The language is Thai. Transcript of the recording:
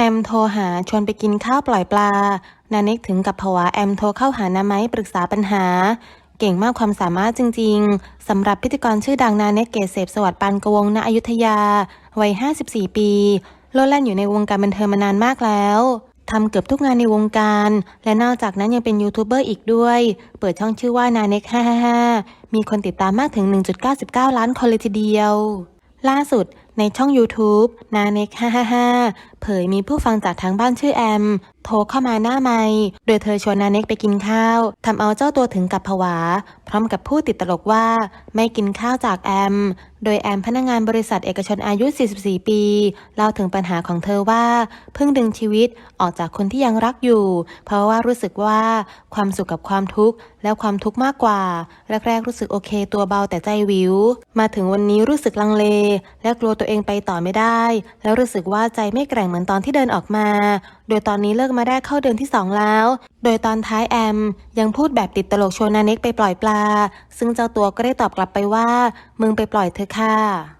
แอมโทรหาชวนไปกินข้าวปล่อยปลา นาเน็กถึงกับผวาแอมโทรเข้าหานาไม้ปรึกษาปัญหา เก่งมากความสามารถจริง ๆ สำหรับพิธีกรชื่อดังนาเนกเกษเสพสวัสดิ์ปานกวงณอยุธยา วัย 54 ปี โลดแล่นอยู่ในวงการบันเทิงมานานมากแล้วทำเกือบทุกงานในวงการ และนอกจากนั้นยังเป็นยูทูบเบอร์อีกด้วย เปิดช่องชื่อว่านาเน็ก555 มีคนติดตามมากถึง 1.99 ล้านคนเลยทีเดียว ล่าสุด ในช่อง YouTube นาเน็ก555 เผยมีผู้ฟังจากทางบ้านชื่อแอม โทรเข้ามาหน้าไมค์โดยเธอชวนนาเน็กไปกินข้าวทำเอาเจ้าตัวถึงกับผวา พร้อมกับพูดติดตลกว่า ไม่กินข้าวจากแอม โดยแอมพนักงานบริษัทเอกชนอายุ 44 ปีเล่าถึงปัญหาของเธอว่า เพิ่งดึงชีวิตออกจากคนที่ยังรักอยู่ เพราะว่ารู้สึกว่าความสุขกับความทุกข์แล้วความทุกข์มากกว่าแรกๆรู้สึกโอเค ตัวเบาแต่ใจวิว มาถึงวันนี้รู้สึกลังเล และกลัวตัวเองไปต่อไม่ได้ แล้วรู้สึกว่าใจไม่แกร่งเหมือนตอนที่เดินออกมา โดยตอนนี้เลิกมาได้เข้าเดือนที่ 2 แล้ว โดยตอนท้ายแอม ยังพูดแบบติดตลกชวนนาเน็กไปปล่อยปลา ซึ่งเจ้าตัวก็ได้ตอบกลับไปว่า มึงไปปล่อยเธอค่ะ